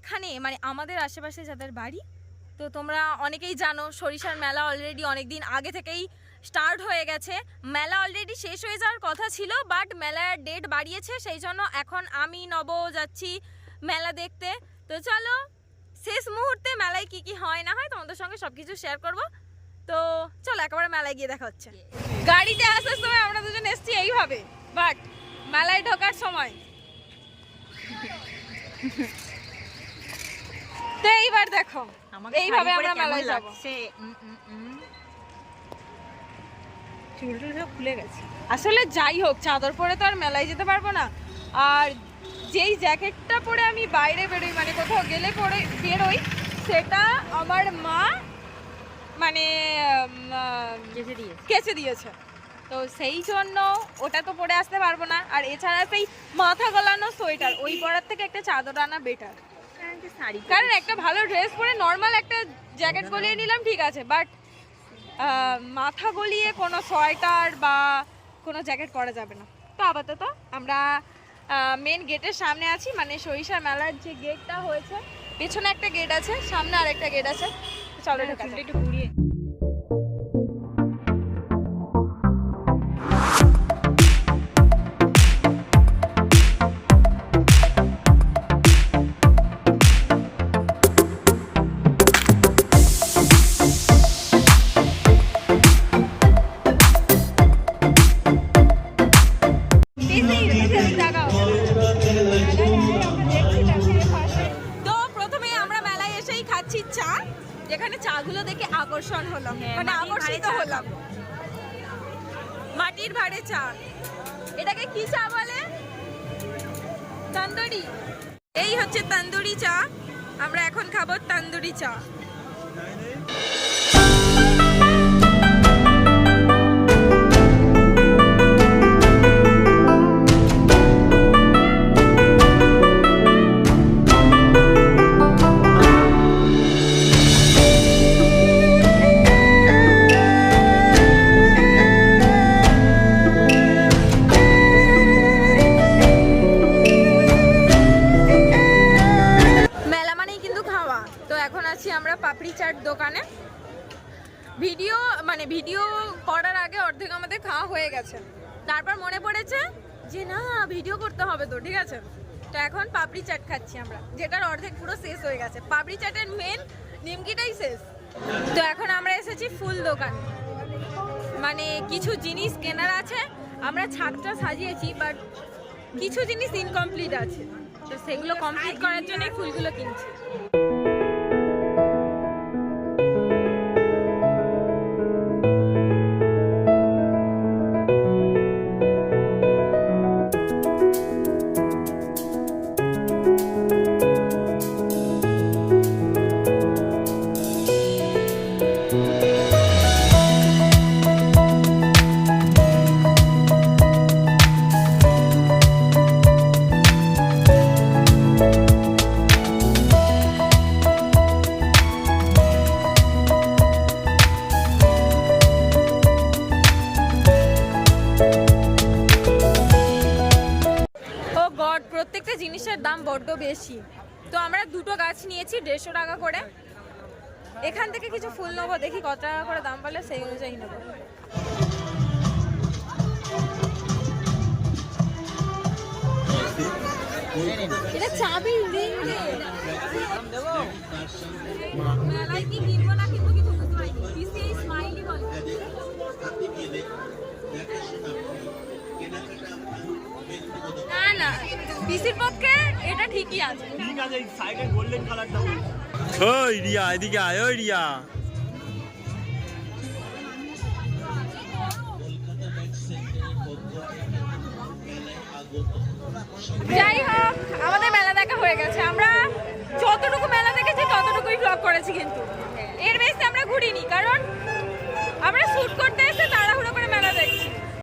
এখানে মানে আমাদের আশেপাশে যাদের বাড়ি, তো তোমরা অনেকেই জানো, সরিষার মেলা অলরেডি অনেক দিন আগে থেকেই স্টার্ট হয়ে গেছে। মেলা অলরেডি শেষ হয়ে যাওয়ার কথা ছিল বাট মেলার ডেট বাড়িয়েছে, সেই জন্য এখন আমি নব যাচ্ছি মেলা দেখতে। তো চলো, শেষ মুহূর্তে মেলায় কি কি হয় না হয় তোমাদের সঙ্গে সব কিছু শেয়ার করব। তো চলো, একেবারে মেলায় গিয়ে দেখা হচ্ছে। গাড়িতে আসার সময় আমরা দুজন এসছি এইভাবে বাট মেলায় ঢোকার সময়। তো এইবার দেখো এইভাবে আমরা মেলায় যাব। চুলটুল সব খুলে গেছে। আসলে যাই হোক চাদর পরে তো আর মেলায় যেতে পারব না। আর যেই জ্যাকেটটা পরে আমি বাইরে বেরোই মানে কোথাও গেলে পরে বেরোই সেটা আমার মা মানে উম, আহ, কেচে দিয়েছে। তো সেই জন্য ওটা তো পরে আসতে পারব না। আর এছাড়া সেই মাথা গলানো সোয়েটার ওই পরার থেকে একটা চাদর আনা বেটার কারণ একটা ভালো ড্রেস পরে নর্মাল একটা জ্যাকেট গলিয়ে নিলাম ঠিক আছে। বাট মাথা গলিয়ে কোনো সোয়েটার বা কোনো জ্যাকেট করা যাবে না। তো আপাতত আমরা মেন গেটের সামনে আছি মানে সরিষা মেলার যে গেটটা হয়েছে পেছনে একটা গেট আছে সামনে আরেকটা গেট আছে। চলো ঢোকা একটু ঘুরিয়ে যেখানে চাগুলো দেখে আকর্ষণ হলাম হ্যাঁ, মানে মাটির আকর্ষিত চা হলাম। মাটির ভাড়ে চা। এটাকে কি চা বলে? তন্দুরি। এই হচ্ছে তন্দুরি চা। আমরা এখন খাব তন্দুরি চা। দোকানে। ভিডিও মানে ভিডিও করার আগে অর্ধেক আমাদের খাওয়া হয়ে গেছে। তারপর মনে পড়েছে যে, না, ভিডিও করতে হবে তো, ঠিক আছে? তো এখন পাপড়ি চাট খাচ্ছি আমরা, যেটার অর্ধেক পুরো শেষ হয়ে গেছে। পাপড়ি চাটের মেন নিমকিটাই শেষ। তো এখন আমরা এসেছি ফুল দোকান। মানে কিছু জিনিস কেনার আছে, আমরা ছাদটা সাজিয়েছি বাট কিছু জিনিস ইনকমপ্লিট আছে। তো সেগুলো কমপ্লিট করার জন্য ফুলগুলো কিনছি। বড্ড বেশি। তো আমরা দুটো গাছ নিয়েছি দেড়শো টাকা করে। এখান থেকে কিছু ফুল নেব দেখি কত টাকা করে দাম পালে সেই অনুযায়ী নেব। এটা চাবি রিং মেলায় কি কিনবো পিসির পক্ষে এটা ঠিকই আছে। ঠিক আছে এই সাইডে গোল্ডেন কালারটা ওই রিয়া এদিকে আয় ওই রিয়া। যাই হোক আমাদের মেলা দেখা হয়ে গেছে। আমরা যতটুকু মেলা দেখেছি ততটুকুই ব্লগ করেছি কিন্তু। এর বেশি আমরা ঘুরিনি কারণ আমরা শুট করতে এসে তাড়াহুড়ো করে মেলা দেখছি।